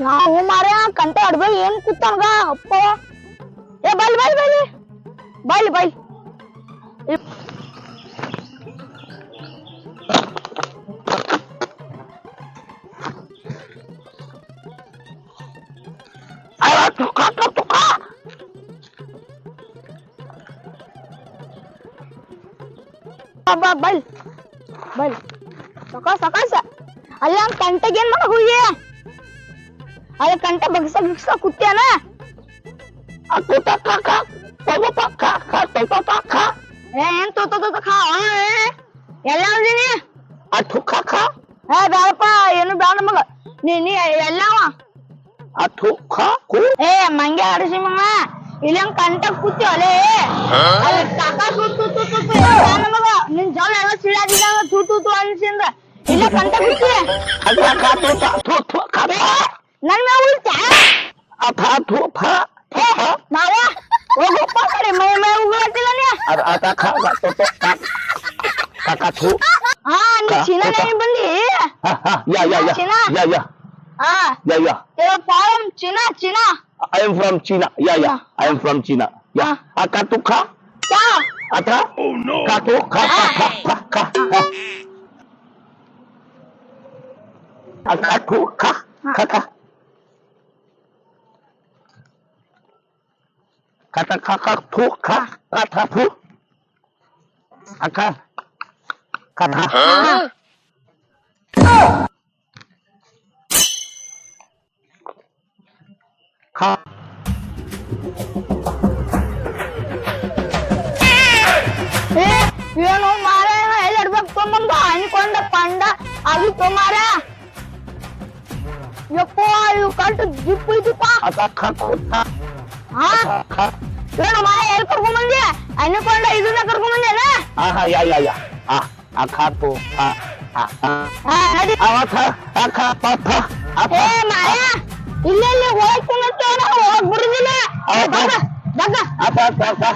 ನಾವು ಮಾರ್ಯ ಕಂಟೆ ಅಡ್ಬ ಏನ್ ಕೂತಂಗ ಅಪ್ಪ ಏ ಬೈಲ್ ಬೈಲ್ ಬೈಲ್ ಬೈಲ್ ಬೈಲ್ ಬಾ ಬೈಲ್ ಬೈಲ್ ಸಕಾಸ ಸಕಾಸ ಅಲ್ಲ ಕಂಟೆಗೆ ಏನ್ ಮಾಡಕ್ ಹೋಗಿ ಅಲ್ಲ ಕಂಟ ಬಗ್ಸ ಬಗ್ಸ ಕುತ್ಯಾನ? ಏ ಏನ್ ತೋ ತೋ ತೋ ಖಾ ಎಲ್ಲ ಅಂದಿನಿ ಏ ಬೇಡಪ್ಪ ಏನು ಬೇಡ ಮಗ. ನೀ ನೀ ಎಲ್ಲವ ಏ ಮಂಗೆ ಆಡಿಸಿ ಮಮ್ಮ ಇಲ್ಲಿ ಕಂಟ ಕೂತಿ ಅಲೇ ಅಲ್ಲಿ ಕಾಕ ಸುತ್ತು ನಮಗ ನಿನ್ ಜೋಳ ಎಲ್ಲ ಸಿಡಾದಿಲ್ಲ ತೂ ತೂ ತು ಅನ್ಸಿಂದ. ಇಲ್ಲ ಕಂಟ ಕೂತಿ ನನ್ನ ಉಳ್ತ ಅಪ್ಪ ಥೂಪ ಥೇಹ ಮಾವ ಹೋಗಪ್ಪ ಕಡೆ ಮೈ ಮೈ ಉಗುಳತಿಲ್ಲ ಅದ ಆತ ಖಾ ಕಾಕ ಥೂ ಹಾ ನೀ ಚಿನ್ನ ನಾನು ಬಂದಿ ಯಾ ಯಾ ಯಾ ಯಾ ಯಾ ಹಾ ಯಾ ಯಾ ಯಾ ಫಾರಂ ಚಿನ್ನ ಚಿನ್ನ I am from China yeah yeah I am from China yeah ಆ ಕಾ ತು ಖಾ ಯಾ ಅತ ಕಾ ತು ಖಾ ಖಾ ಖಾ ಖಾ ಆ ಕಾ ತು ಖಾ ಖಾ ಖಾ กาตะคาคักทุกขะกาทะทุกอาการกาทะครับ ये लोग मारे हैं लगभग तुम भाई कौन दा पांडा अभी तुम्हारा ये को आयु कट जिप दिपा आता खा खोता हाँ ಏನು ಮಾರ ಎಲ್ಲಿ ಕರ್ಕೊಂಡ್ ಬಂದಿ ಅನ್ಕೊಂಡ ಇದನ್ನ ಕರ್ಕೊಂಡ್ ಬಂದೇನ Aha, ಹಾ ಯಾ ಯಾ Ah, ಆ Ah, ಆ ah. ಹಾ ನಡಿ ಆ Akapata. ಆ Apa. ಮಾರ ಇಲ್ಲೆಲ್ಲಿ ಹೋಗಕ್ ಕುಂತ ಹೋಗಕ್ ಬರುದಿಲ್ಲ ಬಗ್ಗ ಬಗ್ಗ Apa, apa, apa.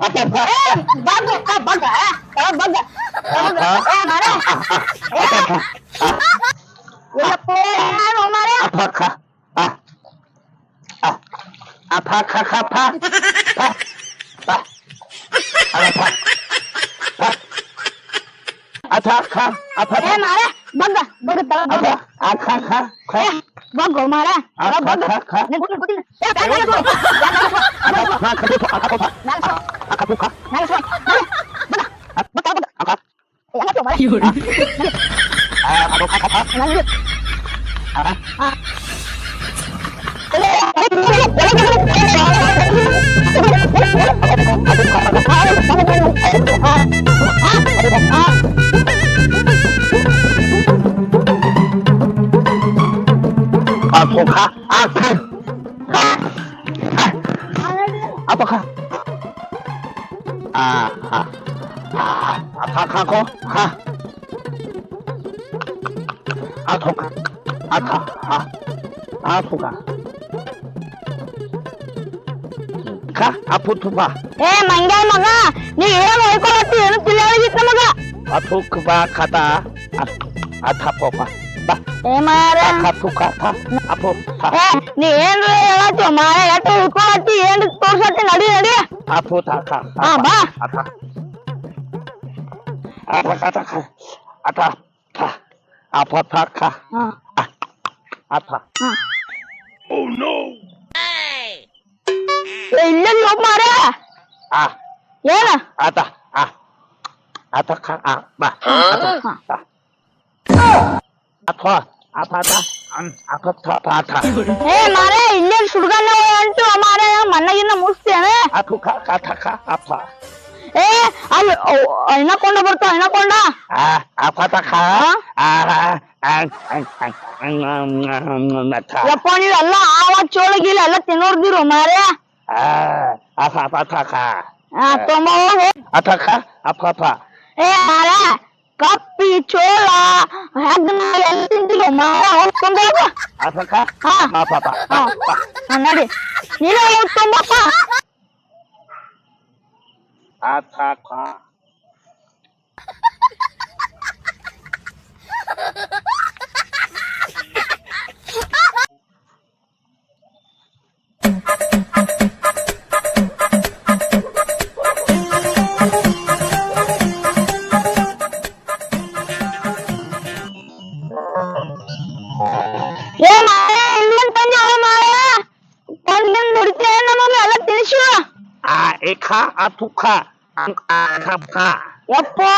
ಬಗ್ಗ ತಳ. ಏ ಬಗ್ಗ ಆ. ಏ ಮಾರ ಮಾರ? Ah. Aku 아, 포카. 아, 칼. 아빠카. 아, 아. 아, 아파카고. 아. 아, 포카. 아, 카. 아, 아, 포카. Apa tu ba? ಏ ಮಂಗ್ಯ ಮಗ ನೀ ಏನು ಹೊಯ್ಕೊಳತ್ತಿ ಏನು ತಿಳಿಯಾಗಿತ್ತು ನಮಗ Atuk ba kata? Ata apa? Ba? ಏ ಮಾರ Katu kata? Apa? Ha? ಏ ನೀ ಏನ್ರ ಹೇಳತ್ತಿ ಮಾರ ಎಟ್ಟು ಹೊಯ್ಕೊಳತ್ತಿ ಏನ್ ತೋರ್ಸತ್ತಿ ನಡಿ ನಡಿ Apa tak? Ah, ba. Apa? Apa kata? Apa? Ta. Apa tak? ಹಾ Apa? ಹಾ Oh no! ಎಲ್ಲಾ ಯೋ ಮಾರಾ ಆ ಏನಾ ಆತಾ ಆ ಆತಾ ಕಾ ಆಪ್ಪ ಆತಾ ಆ ಆತಾ ಆ ಆ ಮಾರಾ ಸುಡಗನ ಹೋಯಂತು અમાರೆ ಮನ್ನಿನ ಮೂಸ್ತಿ ಅನೆ ಅಕು ಅಪ್ಪ ಏ ಅಣ್ಣ ಎನಕೊಂಡ ಬರ್ತಾಯ ಎನಕೊಂಡ ಆ ಆ ಆ ಆ ಆ ಆ ಮತಾ ಯಾ ಪೋನಿ ಎಲ್ಲಾ ಆವಾ ಚೋಲಿಗೆ আফা পাফা খা আথা খা আফা ফা এ আরে কপি ছোলা হ্যাগনা লেন্দি মা সুন্দর আফা খা মা পাপা ka atuka ka ka ka opo!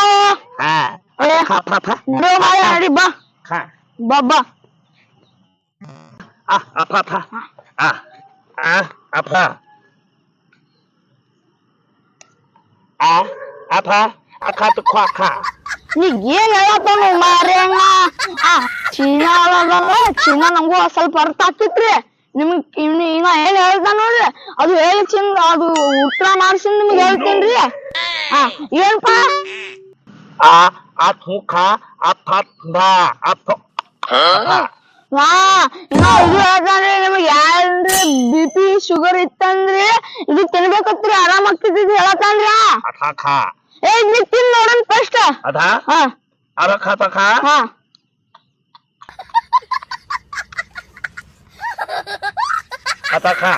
Ha. Apa apa apa apa akat kwaka ni gila ya tuh mau marah ah cina lah cina nunggu asal partai tuh ನಿಮ್ಗ್ ಇವ್ನ ಇವ ಏನ್ ಹೇಳ್ತಾನ ನೋಡ್ರಿ? ಅದು ಹೇಳ್ಚಿಂದ ಅದು ಉತ್ತರ ಮಾಡ್ಸಿಂದ ನಿಮ್ಗೆ ಹೇಳ್ತೇನ್ರಿ? ಆ ಏನ್ಪಾ ಆ ಆ ತುಖಾ ಆ ಫಾ ಆ ಹಾ ಇನ್ನ ಇದು ಹೇಳ್ತಾನ್ರಿ ನಿಮ್ಗೆ ಯಾರ್ರಿ ಬಿ ಪಿ ಶುಗರ್ ಇತ್ತಂದ್ರಿ? ಇದು ತಿನ್ಬೇಕತ್ರಿ ಆರಾಮ್ ಆಗ್ತೈತಿ ಇದು ಹೇಳತ್ತಾನ್ರಿ ಆ ಏ ನೀ ತಿನ್ ನೋಡನ್ ಫಸ್ಟ್ ಅದಾ? ಹಾ. ಅರ ಖಾ ತ ಹಾ. হাতা খা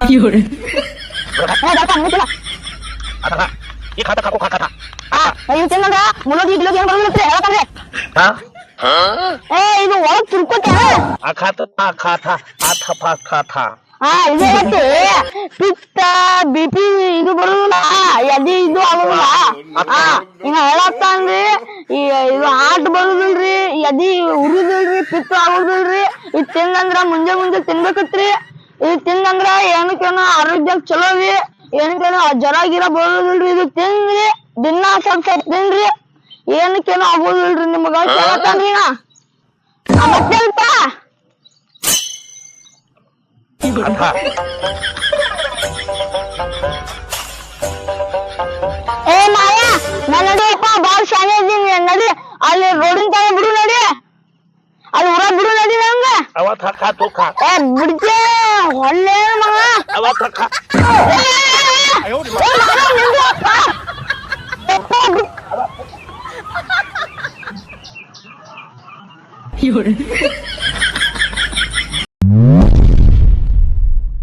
কি হরে খাতা খাকো খা খাতা। এই চেন্নাদা মুলো দিয়ে দিলো কেন করল রে এরা করে হ্যাঁ? হ্যাঁ? এই তো ওরা চুরকো তে আ খাতা খা খা থা আ থা ফা খা থা ಹಾ ಇದು ಐತಿ ಪಿತ್ತ ಬಿಪಿ, ಇದು ಬರುದಿಲ್ಲ. ಎದಿ ಇದು ಆಗುದಿಲ್ಲ. ಹಾ ಇನ್ನ ಹೇಳತ್ತಾನ್ರಿ ಈ, ಇದು ಹಾರ್ಟ್ ಬರುದಿಲ್ರಿ, ಎದಿ ಉರಿದಿಲ್ರಿ, ಪಿತ್ತ ಆಗುದಿಲ್ರಿ. ಇದು ತಿಂದಂದ್ರ ಮುಂಜೆ ಮುಂಜೆ ತಿನ್ಬೇಕತ್ರಿ. ಇದು ತಿಂದಂದ್ರ ಏನಕ್ಕೇನೋ ಆರೋಗ್ಯಕ್ಕೆ ಚಲೋ ರೀ. ಏನಕ್ಕೇನೋ ಜ್ವರ ಗಿರ ಬರುದಿಲ್ರಿ. ಇದು ತಿನ್ರಿ, ದಿನ ಸ್ವಲ್ಪ ಸ್ವಲ್ಪ ತಿನ್ರಿ. ಏನಕ್ಕೇನೋ ಆಗೋದಿಲ್ರಿ ನಿಮಗ. ಹೇಳತ್ತಾನ್ರಿ ನಾ? ಮತ್ತೆ ಅಲ್ಪ ಅಥ ಏ ಮಾಯ ನಾ ನಡಿಯಪ್ಪ ಬಾಳ ಶಾನೆ ಇದೀನಿ ನಡಿ ಅಲ್ಲಿ ರೋಡಿನ ತಾವ ಬಿಡು ನಡಿ ಅಲ್ಲಿ ಊರ ಬಿಡು ನಡಿ ನಂಗ ಅವ ಥ ಖಾ ತು ಖಾ ಏ ಬಿಡ್ತೆ ಒಳ್ಳೆ ಮಗ ಅವ ಥ ಖಾ